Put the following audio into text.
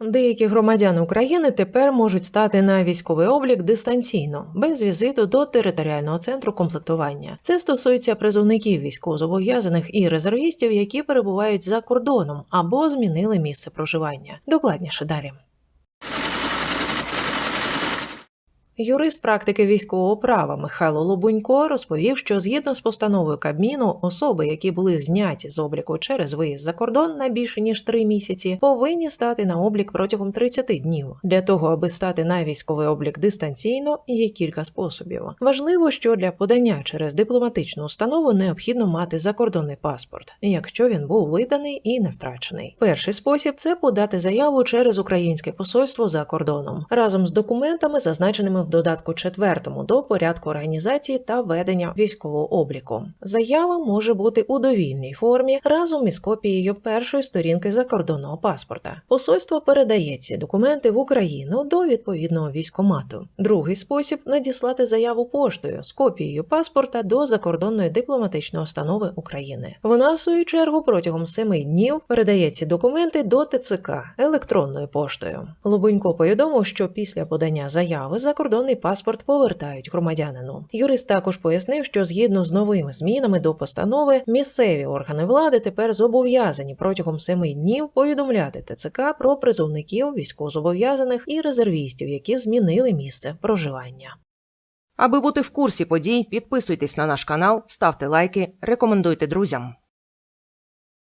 Деякі громадяни України тепер можуть стати на військовий облік дистанційно, без візиту до територіального центру комплектування. Це стосується призовників військовозобов'язаних і резервістів, які перебувають за кордоном або змінили місце проживання. Докладніше далі. Юрист практики військового права Михайло Лобунько розповів, що згідно з постановою Кабміну, особи, які були зняті з обліку через виїзд за кордон на більше ніж три місяці, повинні стати на облік протягом 30 днів. Для того, аби стати на військовий облік дистанційно, є кілька способів. Важливо, що для подання через дипломатичну установу необхідно мати закордонний паспорт, якщо він був виданий і не втрачений. Перший спосіб це подати заяву через українське посольство за кордоном разом з документами, зазначеними додатку четвертому до порядку організації та ведення військового обліку. Заява може бути у довільній формі разом із копією першої сторінки закордонного паспорта. Посольство передає ці документи в Україну до відповідного військомату. Другий спосіб надіслати заяву поштою з копією паспорта до закордонної дипломатичної установи України. Вона, в свою чергу, протягом семи днів передає ці документи до ТЦК електронною поштою. Лубенько повідомив, що після подання заяви закордонний паспорт повертають громадянину. Юрист також пояснив, що згідно з новими змінами до постанови, місцеві органи влади тепер зобов'язані протягом семи днів повідомляти ТЦК про призовників, військовозобов'язаних і резервістів, які змінили місце проживання. Аби бути в курсі подій, підписуйтесь на наш канал, ставте лайки, рекомендуйте друзям.